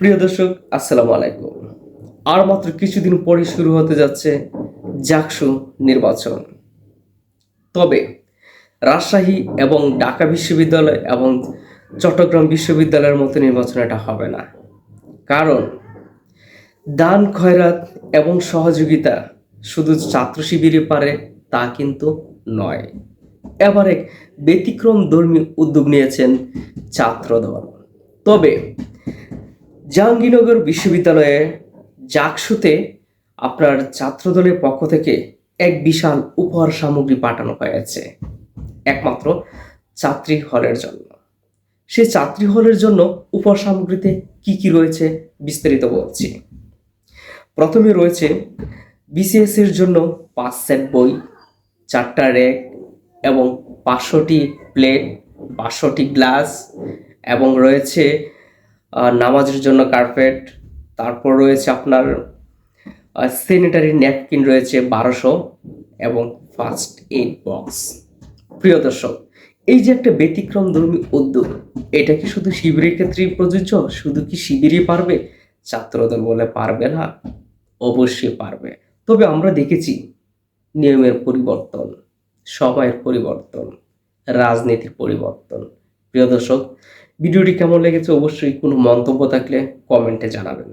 প্রিয় দর্শক, আসসালামু আলাইকুম। আর মাত্র কিছুদিন পরে শুরু হতে যাচ্ছে জাকসু নির্বাচন। তবে রাজশাহী এবং ঢাকা বিশ্ববিদ্যালয় এবং চট্টগ্রাম বিশ্ববিদ্যালয়ের মতো নির্বাচন এটা হবে না। কারণ দান, খয়রাত এবং সহযোগিতা শুধু ছাত্র শিবিরে পারে তা কিন্তু নয়। এবার ব্যতিক্রম ধর্মী উদ্যোগ নিয়েছেন ছাত্রদল। তবে জাহাঙ্গীরনগর বিশ্ববিদ্যালয়ে জাকসুতে আপনার ছাত্রদলের পক্ষ থেকে এক বিশাল উপহার সামগ্রী পাঠানো হয়েছে। একমাত্র ছাত্রী হলের জন্য। সে ছাত্রী হলের জন্য উপহার সামগ্রীতে কি কি রয়েছে বিস্তারিত বলছি। প্রথমে রয়েছে বিসিএস এর জন্য পাঁচ সেট বই, চারটা র্যাক এবং পাঁচশোটি প্লেট পাঁচশোটি গ্লাস এবং রয়েছে নামাজের জন্য কার্পেট তারপর রয়েছে আপনার স্যানিটারি ন্যাপকিন রয়েছে বারোশো এবং ফার্স্ট এইড বক্স প্রিয় দর্শক, এই যে একটা ব্যতিক্রম ধর্মী উদ্যোগ, এটা কি শুধু শিবিরের ক্ষেত্রেই প্রযোজ্য? শুধু কি শিবিরই পারবে? ছাত্রদল বলে পারবে না? অবশ্যই পারবে। তবে আমরা দেখেছি নিয়মের পরিবর্তন সবাইয়ের পরিবর্তন, রাজনীতির পরিবর্তন। প্রিয় দর্শক ভিডিওটি কেমন লেগেছে অবশ্যই কোনো মন্তব্য থাকলে কমেন্টে জানাবেন।